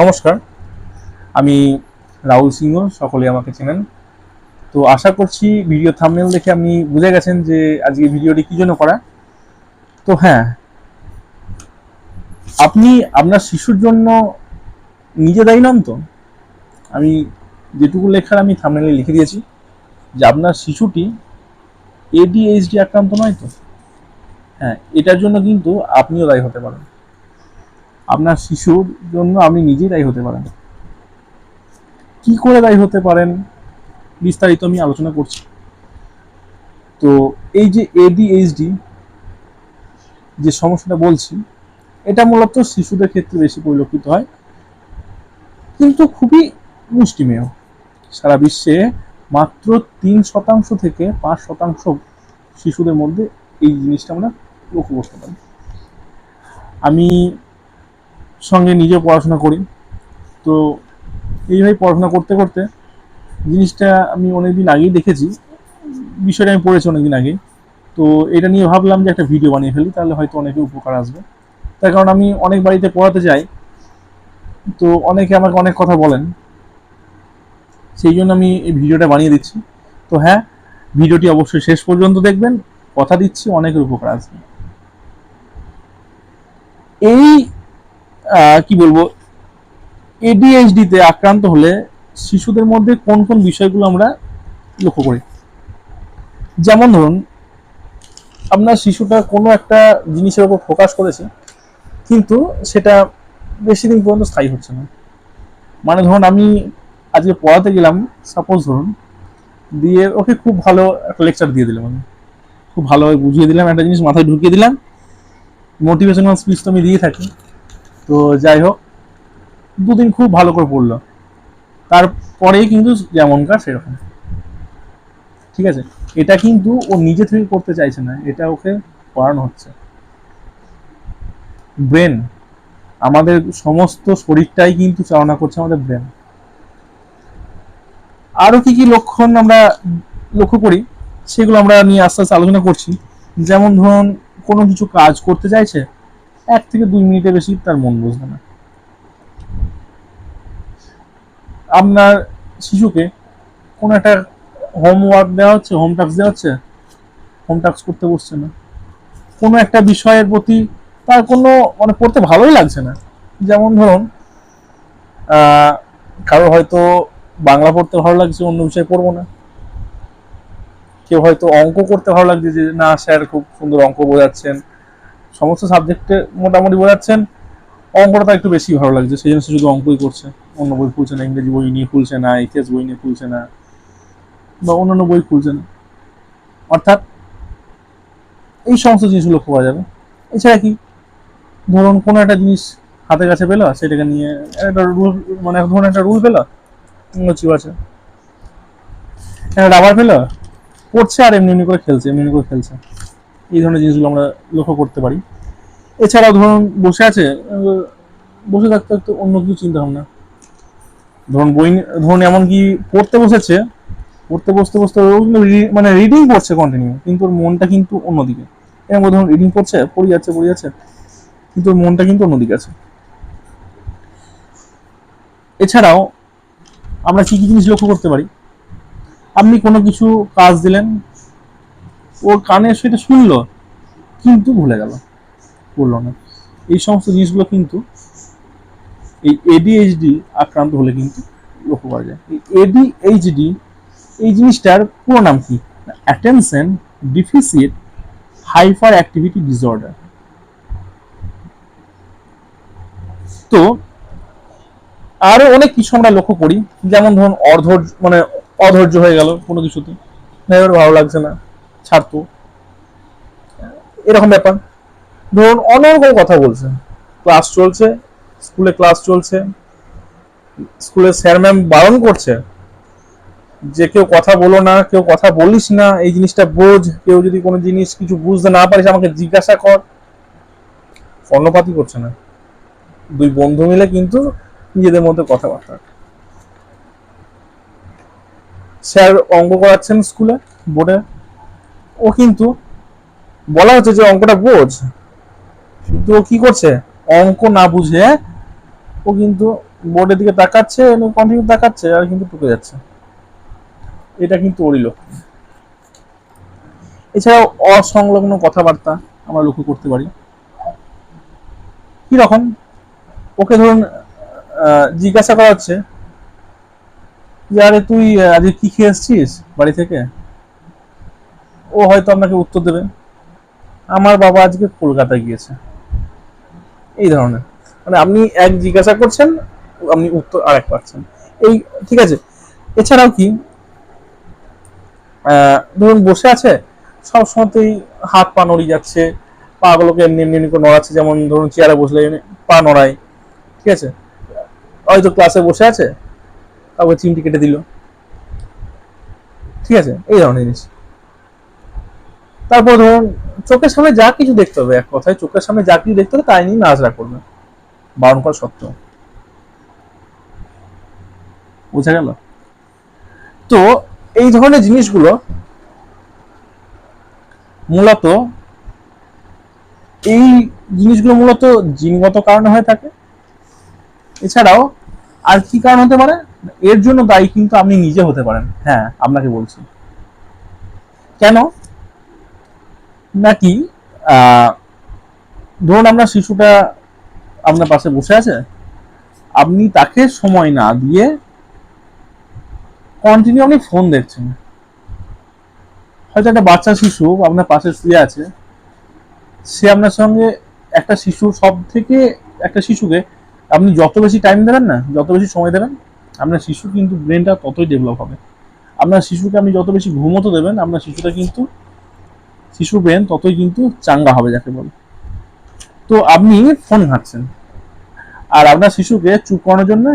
নমস্কার। আমি রাহুল সিংহ সকলে আমাকে চেনেন। তো আশা করছি ভিডিও থামনেল দেখে আপনি বুঝে গেছেন যে আজকে ভিডিওটি কী জন্য করা। তো হ্যাঁ আপনি আপনার শিশুর জন্য নিজে দায়ী নন তো? আমি যেটুকু লেখার আমি থামনেলে লিখে দিয়েছি যে আপনার শিশুটি এডিএইচডি আক্রান্ত নয় তো? হ্যাঁ এটার জন্য কিন্তু আপনিও দায়ী হতে পারেন। আপনার শিশুর জন্য আপনি নিজেই দায়ী হতে পারেন। কি করে দায়ী হতে পারেন? বিস্তারিত আমি আলোচনা করছি। তো এই যে এডিএইচডি যে সমস্যাটা বলছি, এটা মূলত শিশুদের ক্ষেত্রে বেশি পরিলক্ষিত হয়। কিন্তু খুবই মুষ্টিমেয়। সারা বিশ্বে মাত্র তিন শতাংশ থেকে পাঁচ শতাংশ শিশুদের মধ্যে এই জিনিসটা আমরা লক্ষ্য করতে পারি। আমি সঙ্গে নিজে পড়াশোনা করি। তো এইভাবে পড়াশোনা করতে করতে জিনিসটা আমি অনেকদিন আগেই দেখেছি। বিষয়টা আমি পড়েছি অনেকদিন আগে তো এটা নিয়ে ভাবলাম যে একটা ভিডিও বানিয়ে ফেলি, তাহলে হয়তো অনেকে উপকার আসবে। তার কারণ আমি অনেক বাড়িতে পড়াতে যাই, তো অনেকে আমাকে অনেক কথা বলেন। সেই জন্য আমি এই ভিডিওটা বানিয়ে দিচ্ছি। তো হ্যাঁ ভিডিওটি অবশ্যই শেষ পর্যন্ত দেখবেন। কথা দিচ্ছি, অনেকের উপকার আসবে। এই কি বলব এডিএইচডি তে আক্রান্ত হলে শিশুদের মধ্যে কোন কোন বিষয়গুলো আমরা লক্ষ্য করি? যেমন ধরুন, আপনার শিশুটা কোনো একটা জিনিসের উপর ফোকাস করেছে, কিন্তু সেটা বেশি দিন পর্যন্ত স্থায়ী হচ্ছে না। মানে ধরুন, আমি আজকে পড়াতে গেলাম সাপোজ ধরুন, দিয়ে ওকে খুব ভালো একটা লেকচার দিয়ে দিলাম আমি। খুব ভালোভাবে বুঝিয়ে দিলাম, একটা জিনিস মাথায় ঢুকিয়ে দিলাম মোটিভেশনাল স্পিচ তো আমি দিয়ে থাকি। তো যাই হোক, দুদিন খুব ভালো করে পড়ল। তারপরেই কিন্তু যেমনকার সেরকম। ঠিক আছে? এটা কিন্তু ও নিজে থেকে করতে চাইছে না, এটা ওকে পড়ানো হচ্ছে। ব্রেন, আমাদের সমস্ত শরীরটাই কিন্তু চালনা করছে আমাদের ব্রেন। আরও কি কি লক্ষণ আমরা লক্ষ্য করি, সেগুলো আমরা নিয়ে আস্তে আস্তে আলোচনা করছি। যেমন ধরুন, কোনো কিছু কাজ করতে চাইছে এক থেকে দুই মিনিটের বেশি তার মন বসবে না। আপনার শিশুকে কোনো একটা হোমওয়ার্ক দেওয়া হচ্ছে হোম টাস্ক দেওয়া হচ্ছে হোম টাস্ক করতে বসছে না। কোনো একটা বিষয়ের প্রতি তার কোনো মানে পড়তে ভালোই লাগছে না। যেমন ধরুন কারও হয়তো বাংলা পড়তে ভালো লাগছে, অন্য বিষয় পড়ব না। কেউ হয়তো অঙ্ক করতে ভালো লাগছে যে, না, স্যার, খুব সুন্দর অঙ্ক বোঝাচ্ছেন। সমস্ত সাবজেক্টে মোটামুটি বোঝাচ্ছেন। অঙ্কটা তার একটু বেশি ভালো লাগছে, সেই জন্য শুধু অঙ্কই করছে। অন্য বই খুলছে না, ইংরেজি বই নিয়ে খুলছে না, ইতিহাস বই নিয়ে খুলছে না, বা অন্যান্য বই খুলছে না। অর্থাৎ এই সমস্ত জিনিসগুলো করা যাবে। এছাড়া কি? ধরুন কোনো একটা জিনিস হাতে কাছে পেল, সেটাকে নিয়ে একটা রুল মানে ধরুন একটা রুল পেল ঠিক আছে। রাবার পেল, পড়ছে আর এমনি এমনি করে খেলছে, এমনি এমনি করে খেলছে। এই ধরনের জিনিসগুলো আমরা লক্ষ্য করতে পারি। এছাড়াও ধরুন বসে আছে বসে থাকতে থাকতে অন্য কিছু চিন্তা ভাবনা। ধরুন বই ধরুন এমনকি পড়তে বসেছে, পড়তে বসতে বসতে মানে রিডিং পড়ছে কন্টিনিউ কিন্তু ওর মনটা কিন্তু অন্যদিকে। এরকম ধরুন রিডিং পড়ছে পড়ে যাচ্ছে পড়ে যাচ্ছে, কিন্তু ওর মনটা কিন্তু অন্যদিকে আছে। এছাড়াও আমরা কি কি জিনিস লক্ষ্য করতে পারি? আপনি কোনো কিছু কাজ দিলেন ওর কানে সেটা শুনলো, কিন্তু ভুলে গেল করল না। এই সমস্ত জিনিসগুলো কিন্তু এই এডিএইচডি আক্রান্ত হলে কিন্তু লক্ষ্য করা যায়। এই এডিএইচডি এই জিনিসটার পুরো নাম কি? Attention deficit hyper activity disorder তো আরও অনেক কিছু আমরা লক্ষ্য করি, যেমন ধরুন অধৈর্য মানে অধৈর্য হয়ে গেল কোনো কিছুতে। এবার ভালো লাগছে না। ছাড়তো। এরকম ব্যাপার। ধরুন অনেক কথা বলছে ক্লাস চলছে, স্কুলে ক্লাস চলছে স্কুলে স্যার ম্যাম বারণ করছে যে কেউ কথা বলো না, কেউ কথা বলিস না, এই জিনিসটা বোঝ, কেউ যদি কোনো জিনিস কিছু বুঝতে না পারিস, আমাকে জিজ্ঞাসা কর। কর্ণপাতই করছে না। দুই বন্ধু মিলে কিন্তু নিজেদের মধ্যে কথাবার্তা। স্যার অঙ্ক করাচ্ছেন স্কুলে, বোর্ডে। ও কিন্তু বলা হচ্ছে যে অঙ্কটা বোঝ। কিন্তু ও কি করছে? অঙ্ক না বুঝে ও কিন্তু বোর্ডের দিকে তাকাচ্ছে কন্টিনিউ তাকাচ্ছে আর কিন্তু টুকে যাচ্ছে। এটা কিন্তু ওরই লক্ষ্য। এছাড়াও অসংলগ্ন কথাবার্তা আমরা লক্ষ্য করতে পারি। কি রকম ওকে ধরুন জিজ্ঞাসা করা হচ্ছে আরে তুই আজকে কি খেয়ে এসছিস বাড়ি থেকে? ও হয়তো আপনাকে উত্তর দেবে। আমার বাবা আজকে কলকাতায় গিয়েছে। এই ধরনের। মানে আপনি এক জিজ্ঞাসা করছেন, আপনি উত্তর আর এক পাচ্ছেন। এই, ঠিক আছে। এছাড়াও কি ধরুন বসে আছে, সব সময়তেই হাত পা নড়ি যাচ্ছে, পাগুলোকে এমনি এমনি এমনি করে নড়াচ্ছে, যেমন ধরুন চেয়ারে বসলে পা নড়ায়, ঠিক আছে? হয়তো ক্লাসে বসে আছে, কাউকে চিমটি কেটে দিল। ঠিক আছে? এই ধরনের জিনিস। তারপর ধরুন, চোখের সামনে যা কিছু দেখতে হবে, এক কথায় চোখের সামনে যা কিছু দেখতে হবে, তাই নিয়ে নাচড়া করবে বারণ করা সত্ত্বেও। বোঝা গেল? তো, এই ধরনের জিনিসগুলো মূলত এই জিনিসগুলো মূলত জিনগত কারণে হয়ে থাকে। এছাড়াও আর কি কারণ হতে পারে? এর জন্য দায়ী কিন্তু আপনি নিজে হতে পারেন। হ্যাঁ আপনাকে বলছি। কেন? নাকি ধরুন আপনার শিশুটা আপনার পাশে বসে আছে, আপনি তাকে সময় না দিয়ে কন্টিনিউ আপনি ফোন দেখছেন। হয়তো একটা বাচ্চা শিশু আপনার পাশে শুয়ে আছে, সে আপনার সঙ্গে একটা শিশু সব থেকে একটা শিশুকে আপনি যত বেশি টাইম দেবেন না, যত বেশি সময় দেবেন, আপনার শিশু কিন্তু ব্রেনটা ততই ডেভেলপ হবে। আপনার শিশুকে আপনি যত বেশি ঘুমোতে দেবেন, আপনার শিশুটা কিন্তু শিশু ব্রেন ততই কিন্তু চাঙ্গা হবে, যাকে বলে। তো আপনি ফোন ঘাঁটছেন। আর আপনার শিশুকে চুপ করানোর জন্য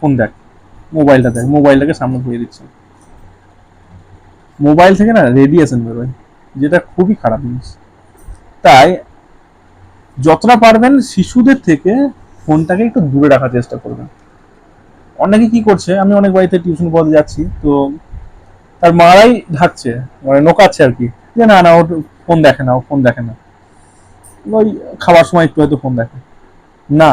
ফোন দেখ মোবাইলটা দেখ মোবাইলটাকে সামনে ধরিয়ে দিচ্ছে মোবাইল থেকে না রেডিয়েশন বেরোয়, যেটা খুবই খারাপ জিনিস। তাই যতটা পারবেন শিশুদের থেকে ফোনটাকে একটু দূরে রাখার চেষ্টা করবেন। অনেকে কি করছে, আমি অনেক বাড়িতে টিউশন পড়াতে যাচ্ছি, তো তার মারাই ঢাকছে মানে নোকাচ্ছে আর কি। যে না না, ও ফোন দেখে না, ও ফোন দেখে না। ওই খাবার সময় একটু হয়তো ফোন দেখে। না,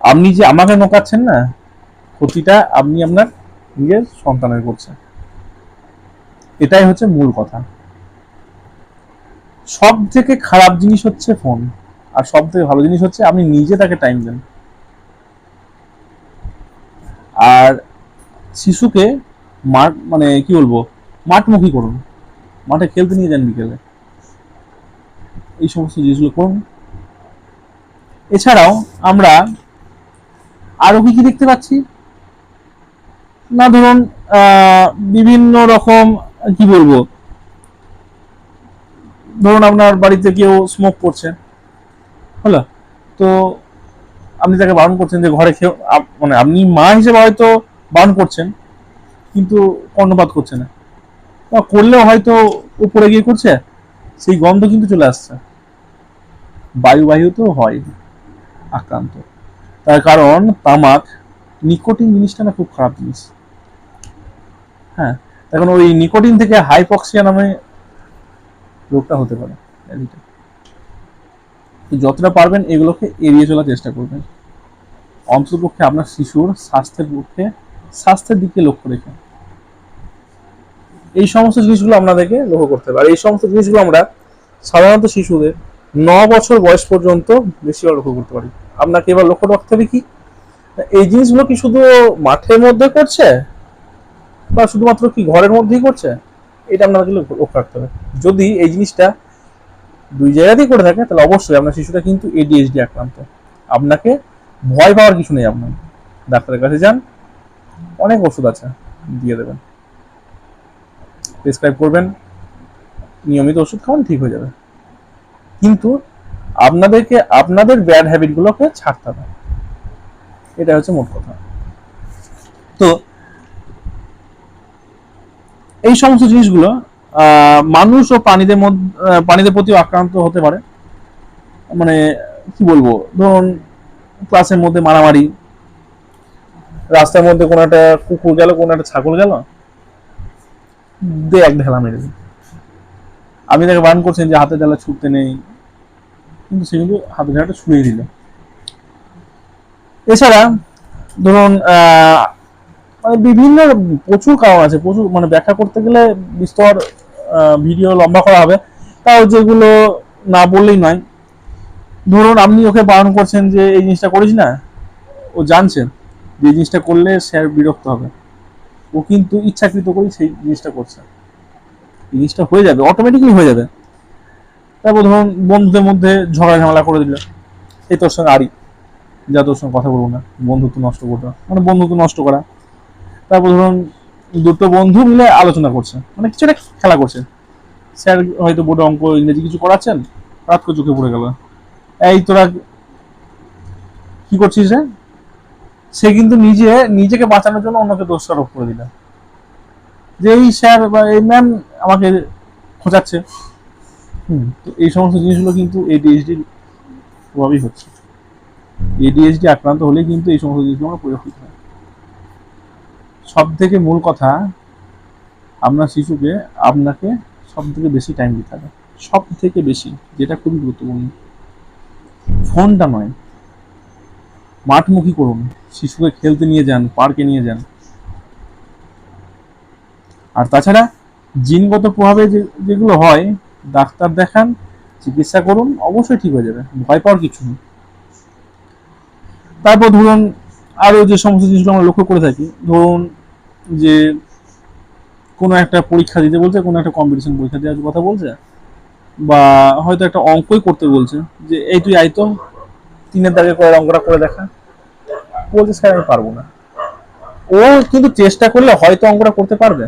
আপনি যে আমাকে নোকাচ্ছেন না, ক্ষতিটা আপনি আপনার নিজের সন্তানের করছেন। এটাই হচ্ছে মূল কথা। সব থেকে খারাপ জিনিস হচ্ছে ফোন, আর সব থেকে ভালো জিনিস হচ্ছে আপনি নিজে তাকে টাইম দেন। আর শিশুকে মাঠ মানে কি বলব, মাঠমুখী করুন। মাঠে খেলতে নিয়ে যান বিকেলে। এই সমস্ত জিনিসগুলো করুন। এছাড়াও আমরা আরও কি কি দেখতে পাচ্ছি? না, ধরুন বিভিন্ন রকম, কি বলব? ধরুন আপনার বাড়িতে কেউ স্মোক করছে, হলো? তো আপনি তাকে বারণ করছেন যে ঘরে খেয়ে মানে আপনি মা হিসেবে হয়তো বারণ করছেন, কিন্তু কর্ণপাত করছে না। করলেও হয়তো উপরে গিয়ে করছে, সেই গন্ধ কিন্তু চলে আসছে। বায়ুবাহিত হয় আক্রান্ত। তার কারণ তামাক নিকোটিন জিনিসটা না খুব খারাপ জিনিস। হ্যাঁ এখন ওই নিকোটিন থেকে হাইপক্সিয়া নামে রোগটা হতে পারে যতটা পারবেন এগুলোকে এড়িয়ে চলার চেষ্টা করবেন। অন্ততপক্ষে আপনার শিশুর স্বাস্থ্যের পক্ষে, স্বাস্থ্যের দিকে লক্ষ্য রেখে। এই সমস্ত জিনিসগুলো আপনাদেরকে লক্ষ্য করতে হবে। আর এই সমস্ত জিনিসগুলো আমরা সাধারণত শিশুদের ন বছর বয়স পর্যন্ত বেশিরভাগ লক্ষ্য করতে পারি। আপনাকে এবার লক্ষ্য রাখতে হবে কি? এই জিনিসগুলো কি শুধু মাঠের মধ্যে করছে? বা শুধুমাত্র কি ঘরের মধ্যেই করছে? এটা আপনাকে লক্ষ্য লক্ষ্য রাখতে হবে। যদি এই জিনিসটা দুই জায়গাতেই করে থাকে, তাহলে অবশ্যই আপনার শিশুটা কিন্তু এডিএসডি আক্রান্ত। আপনাকে ভয় পাওয়ার কিছু নেই আপনার। ডাক্তারের কাছে যান, অনেক ওষুধ আছে, দিয়ে দেবেন। প্রেসক্রাইব করবেন, নিয়মিত ওষুধ খাওয়ান, ঠিক হয়ে যাবে। কিন্তু আপনাদেরকে, আপনাদের ব্যাড হ্যাবিটগুলোকে ছাড়তে হবে। এটা হচ্ছে মোট কথা। তো এই সমস্ত জিনিসগুলো মানুষ ও প্রাণীদের মধ্যে প্রাণীদের প্রতিও আক্রান্ত হতে পারে। মানে কি বলব? ধরুন ক্লাসের মধ্যে মারামারি, রাস্তার মধ্যে কোনো একটা কুকুর গেল, কোনো একটা ছাগল গেল দে এক ঢেলা মেরে দিই। আমি তাকে বারণ করছেন যে হাতে ঢেলা ছুটতে নেই। কিন্তু সে কিন্তু হাতে ঢেলাটা ছুঁয়ে দিল। এছাড়া ধরুন মানে বিভিন্ন প্রচুর কারণ আছে। প্রচুর মানে ব্যাখ্যা করতে গেলে বিস্তর ভিডিও লম্বা করা হবে। তাও যেগুলো না বললেই নয়। ধরুন, আপনি ওকে বারণ করছেন যে এই জিনিসটা করিস না? ও জানছেন যে জিনিসটা করলে স্যার বিরক্ত হবে। ও কিন্তু ইচ্ছাকৃত করেই সেই জিনিসটা করছে। জিনিসটা হয়ে যাবে অটোমেটিকলি হয়ে যাবে। তারপর ধরুন বন্ধুদের মধ্যে ঝগড়া ঝামেলা করে দিল। এই তোর সঙ্গে আড়ি যা তোর সঙ্গে কথা বলব না, বন্ধুত্ব নষ্ট করতে মানে বন্ধুত্ব নষ্ট করা। তারপর ধরুন দুটো বন্ধু মিলে আলোচনা করছে। মানে কিছু একটা খেলা করছে। স্যার হয়তো বোর্ডে অঙ্ক, ইংরেজি কিছু করাচ্ছেন? রাত করে চোখে পড়ে গেল। এই তোরা কি করছিস রে? সে কিন্তু নিজে, নিজেকে বাঁচানোর জন্য অন্যকে দোষারোপ করে দিল। যে এই স্যার বা এই ম্যাম আমাকে খোঁচাচ্ছে হুম, তো এই সমস্ত জিনিসগুলো কিন্তু এডিএইচডির প্রভাবই হচ্ছে। এডিএইচডি আক্রান্ত হলে কিন্তু এই সমস্ত জিনিসগুলো আমরা পরিলক্ষিত হয় সব থেকে মূল কথা, আপনার শিশুকে আপনাকে সব থেকে বেশি টাইম দিতে হবে। সব থেকে বেশি, যেটা খুবই গুরুত্বপূর্ণ। ফোনটা নয় মাঠমুখী করুন, শিশুকে খেলতে নিয়ে যান, পার্কে নিয়ে যান। আর তাছাড়া জিনগত প্রভাবে যেগুলো হয়, ডাক্তার দেখান, চিকিৎসা করুন, অবশ্যই ঠিক হয়ে যাবে, ভয় পাওয়ার কিছু নেই। তারপর ধরুন আরও যে সমস্ত জিনিসগুলো আমরা লক্ষ্য করে থাকি, ধরুন যে কোনো একটা পরীক্ষা দিতে বলছে, কোনো একটা কম্পিটিশন পরীক্ষা দেওয়ার কথা বলছে, বা হয়তো একটা অঙ্কই করতে বলছে, যে এই তুই আইতো তিনের দাগে করে অঙ্কটা করে দেখা? বলছে স্যার, আমি পারব না। ও কিন্তু চেষ্টা করলে হয়তো অঙ্কটা করতে পারবে,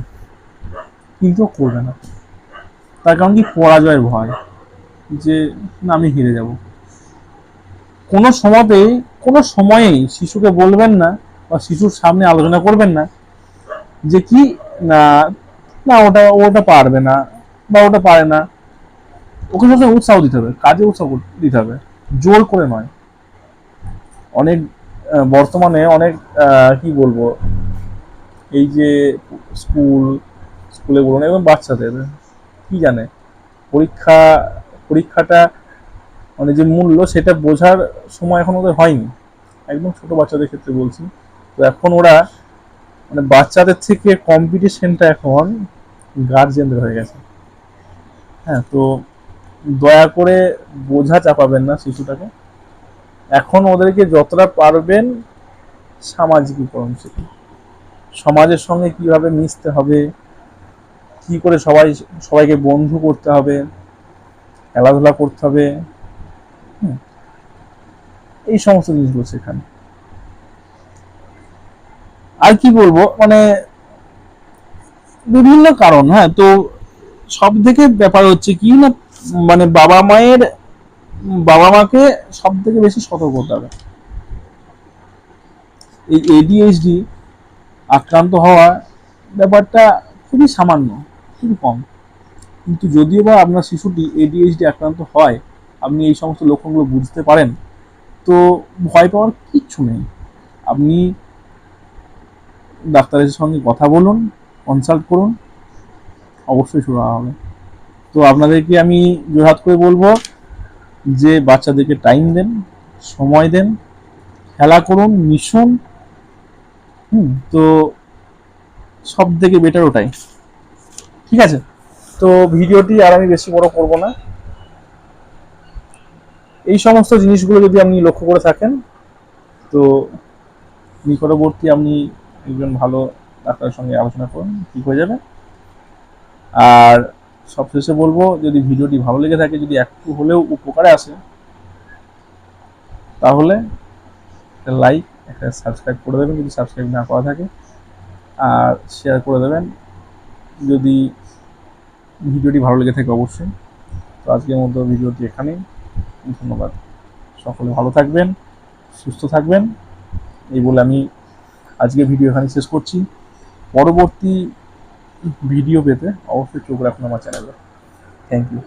কিন্তু করবে না। তার কারণ কি? পরাজয়ের ভয়, যে না, আমি হেরে যাব। কোনো সময়তেই কোনো সময়েই শিশুকে বলবেন না বা শিশুর সামনে আলোচনা করবেন না যে কি, না না, ওটা ওটা পারবে না বা ওটা পারে না। ওকে সবসময় উৎসাহ দিতে হবে, কাজে উৎসাহ দিতে হবে, জোর করে নয়। অনেক বর্তমানে অনেক কি বলব, এই যে স্কুল, স্কুলে বলুন, এবং বাচ্চাদের, কি জানে, পরীক্ষা, পরীক্ষাটা মানে যে মূল্য, সেটা বোঝার সময় এখন ওদের হয়নি। একদম ছোট বাচ্চাদের ক্ষেত্রে বলছি। তো এখন ওরা মানে বাচ্চাদের থেকে কম্পিটিশনটা এখন গার্জেনদের হয়ে গেছে। হ্যাঁ তো দয়া করে বোঝা চাপাবেন না শিশুটাকে। এখন ওদেরকে যতটা পারবেন সামাজিকীকরণ শেখান সমাজের সঙ্গে কীভাবে মিশতে হবে, কি করে সবাই, সবাইকে বন্ধু করতে হবে, খেলাধুলা করতে হবে এই সমস্ত জিনিসগুলো শেখান। আর কি বলব মানে বিভিন্ন কারণ হ্যাঁ তো সব থেকে ব্যাপার হচ্ছে কি না মানে বাবা মায়ের বাবা মাকে সব থেকে বেশি সতর্ক হতে হবে। এই এডিএইচডি আক্রান্ত হওয়া ব্যাপারটা খুবই সামান্য, খুবই কম। কিন্তু যদিও বা আপনার শিশুটি এডিএইচডি আক্রান্ত হয়, আপনি এই সমস্ত লক্ষণগুলো বুঝতে পারেন, তো ভয় পাওয়ার কিচ্ছু নেই। আপনি ডাক্তারের সঙ্গে কথা বলুন কনসাল্ট করুন, অবশ্যই শুরু হবে। তো আপনাদেরকে আমি জোরহাত করে বলব যে বাচ্চাদেরকে টাইম দেন, সময় দেন, খেলা করুন, মিশুন, হুম, তো সব থেকে বেটার ওটাই। ঠিক আছে? তো ভিডিওটি আর আমি বেশি বড় করব না। এই সমস্ত জিনিসগুলো যদি আপনি লক্ষ্য করে থাকেন, তো নিকটবর্তী আপনি একজন ভালো ডাক্তারের সঙ্গে আলোচনা করুন, ঠিক হয়ে যাবে। আর সবশেষে বলব, যদি ভিডিওটি ভালো লেগে থাকে, যদি একটু হলেও উপকারে আসে, তাহলে একটা লাইক একটা সাবস্ক্রাইব করে দেবেন। যদি সাবস্ক্রাইব না করা থাকে, আর শেয়ার করে দেবেন। যদি ভিডিওটি ভালো লেগে থাকে, অবশ্যই। তো আজকের মতো ভিডিওটি এখানেই। ধন্যবাদ। সকলে ভালো থাকবেন, সুস্থ থাকবেন। এই বলে আমি আজকে ভিডিও এখানে শেষ করছি। পরবর্তী ভিডিও পেতে অবশ্যই চোখ রাখুন আমার চ্যানেলে। Thank you